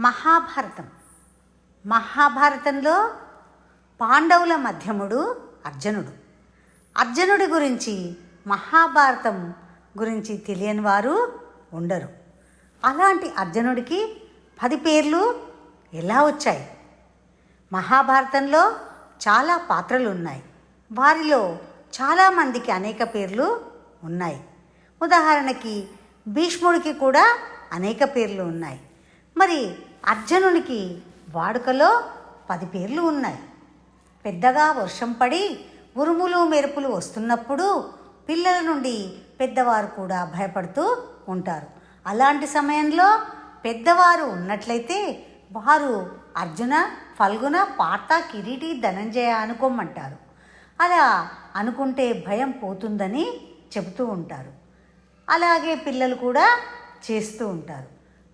మహాభారతం. మహాభారతంలో పాండవుల మధ్యముడు అర్జునుడు. అర్జునుడి గురించి మహాభారతం గురించి తెలియని వారు ఉండరు. అలాంటి అర్జునుడికి పది పేర్లు ఎలా వచ్చాయి? మహాభారతంలో చాలా పాత్రలు ఉన్నాయి వారిలో చాలామందికి అనేక పేర్లు ఉన్నాయి. ఉదాహరణకి భీష్ముడికి కూడా అనేక పేర్లు ఉన్నాయి. మరి అర్జునునికి వాడుకలో పది పేర్లు ఉన్నాయి. పెద్దగా వర్షం పడి ఉరుములు మెరుపులు వస్తున్నప్పుడు పిల్లల నుండి పెద్దవారు కూడా భయపడుతూ ఉంటారు. అలాంటి సమయంలో పెద్దవారు ఉన్నట్లయితే వారు అర్జున ఫల్గుణ పార్త కిరీటి ధనంజయ అనుకోమంటారు. అలా అనుకుంటే భయం పోతుందని చెబుతూ ఉంటారు. అలాగే పిల్లలు కూడా చేస్తూ ఉంటారు.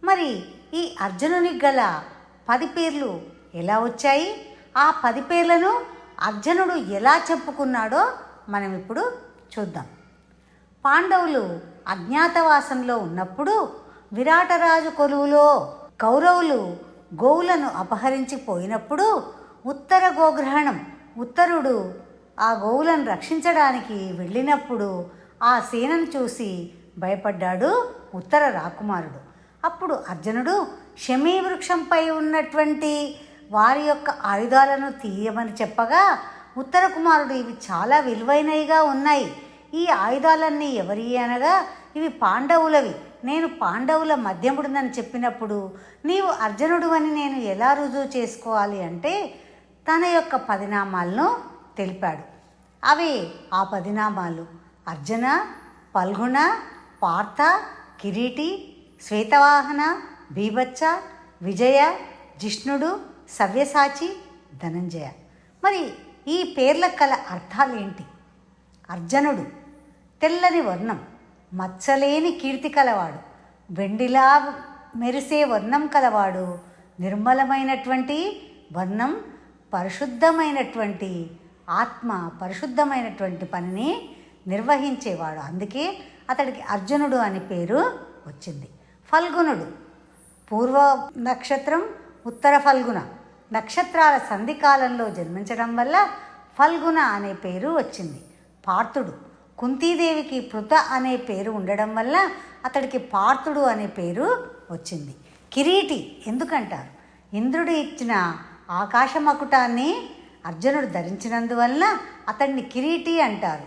మరి ఈ అర్జునునికి గల పది పేర్లు ఎలా వచ్చాయి? ఆ పది పేర్లను అర్జునుడు ఎలా చెప్పుకున్నాడో మనం ఇప్పుడు చూద్దాం. పాండవులు అజ్ఞాతవాసంలో ఉన్నప్పుడు విరాటరాజు కొలువులో కౌరవులు గోవులను అపహరించి పోయినప్పుడు ఉత్తర గోగ్రహణం ఉత్తరుడు ఆ గోవులను రక్షించడానికి వెళ్ళినప్పుడు ఆ సేనను చూసి భయపడ్డాడు ఉత్తర రాకుమారుడు. అప్పుడు అర్జునుడు శమీ వృక్షంపై ఉన్నటువంటి వారి యొక్క ఆయుధాలను తీయమని చెప్పగా ఉత్తర కుమారుడు ఇవి చాలా విలువైనవిగా ఉన్నాయి. ఈ ఆయుధాలన్నీ ఎవరి అనగా ఇవి పాండవులవి. నేను పాండవుల మధ్యముడినని చెప్పినప్పుడు నీవు అర్జునుడు అని నేను ఎలా రుజువు చేసుకోవాలి అంటే తన యొక్క పదినామాలను తెలిపాడు. అవి ఆ పదినామాలు. అర్జున పల్గుణ పార్థ కిరీటి శ్వేతవాహన బీభత్స విజయ జిష్ణుడు సవ్యసాచి ధనంజయ. మరి ఈ పేర్ల కల అర్థాలేంటి? అర్జునుడు. తెల్లని వర్ణం. మచ్చలేని కీర్తి కలవాడు. వెండిలా మెరిసే వర్ణం కలవాడు. నిర్మలమైనటువంటి వర్ణం పరిశుద్ధమైనటువంటి ఆత్మ పరిశుద్ధమైనటువంటి పనిని నిర్వహించేవాడు. అందుకే అతడికి అర్జునుడు అని పేరు వచ్చింది. ఫల్గుణుడు పూర్వ నక్షత్రం ఉత్తర ఫల్గుణ నక్షత్రాల సంధికాలంలో జన్మించడం వల్ల ఫల్గుణ అనే పేరు వచ్చింది. పార్థుడు. కుంతీదేవికి పృత అనే పేరు ఉండడం వల్ల అతడికి పార్థుడు అనే పేరు వచ్చింది. కిరీటి ఎందుకంటారు? ఇంద్రుడు ఇచ్చిన ఆకాశ మకుటాన్ని అర్జునుడు ధరించినందువల్ల అతన్ని కిరీటి అంటారు.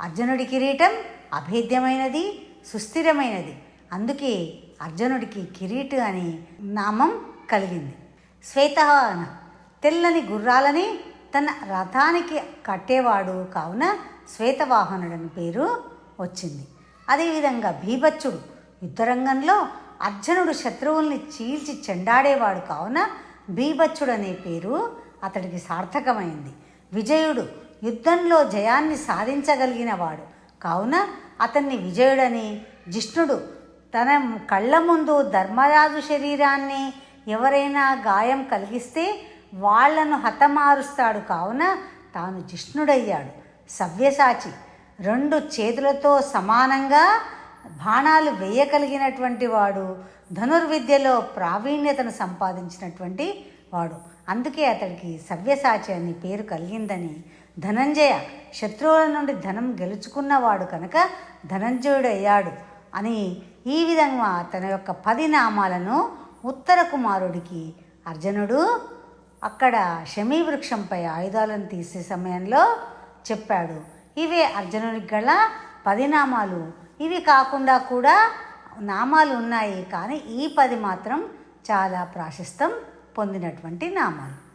అర్జునుడి కిరీటం అభేద్యమైనది సుస్థిరమైనది. అందుకే అర్జునుడికి కిరీటు అని నామం కలిగింది. శ్వేతవాహన తెల్లని గుర్రాలని తన రథానికి కట్టేవాడు కావున శ్వేతవాహనుడని పేరు వచ్చింది. అదేవిధంగా భీభత్సుడు యుద్ధరంగంలో అర్జునుడు శత్రువుల్ని చీల్చి చెండాడేవాడు కావున భీభత్సుడు అనే పేరు అతడికి సార్థకమైంది. విజయుడు యుద్ధంలో జయాన్ని సాధించగలిగిన వాడు కావున అతన్ని విజయుడని జిష్ణుడు తన కళ్ళ ముందు ధర్మరాజు శరీరాన్ని ఎవరైనా గాయం కలిగిస్తే వాళ్ళను హతమారుస్తాడు కావున తాను జిష్ణుడయ్యాడు. సవ్యసాచి. రెండు చేతులతో సమానంగా బాణాలు వేయగలిగినటువంటి వాడు ధనుర్విద్యలో ప్రావీణ్యతను సంపాదించినటువంటి వాడు. అందుకే అతడికి సవ్యసాచి అని పేరు కలిగిందని ధనంజయ శత్రువుల నుండి ధనం గెలుచుకున్నవాడు కనుక ధనంజయుడు అయ్యాడు అని ఈ విధంగా తన యొక్క పది నామాలను ఉత్తర కుమారుడికి అర్జునుడు అక్కడ శమీవృక్షంపై ఆయుధాలను తీసే సమయంలో చెప్పాడు. ఇవే అర్జునుడికి గల పది నామాలు ఇవి కాకుండా కూడా నామాలు ఉన్నాయి. కానీ ఈ పది మాత్రం చాలా ప్రాశస్తం పొందినటువంటి నామాలు.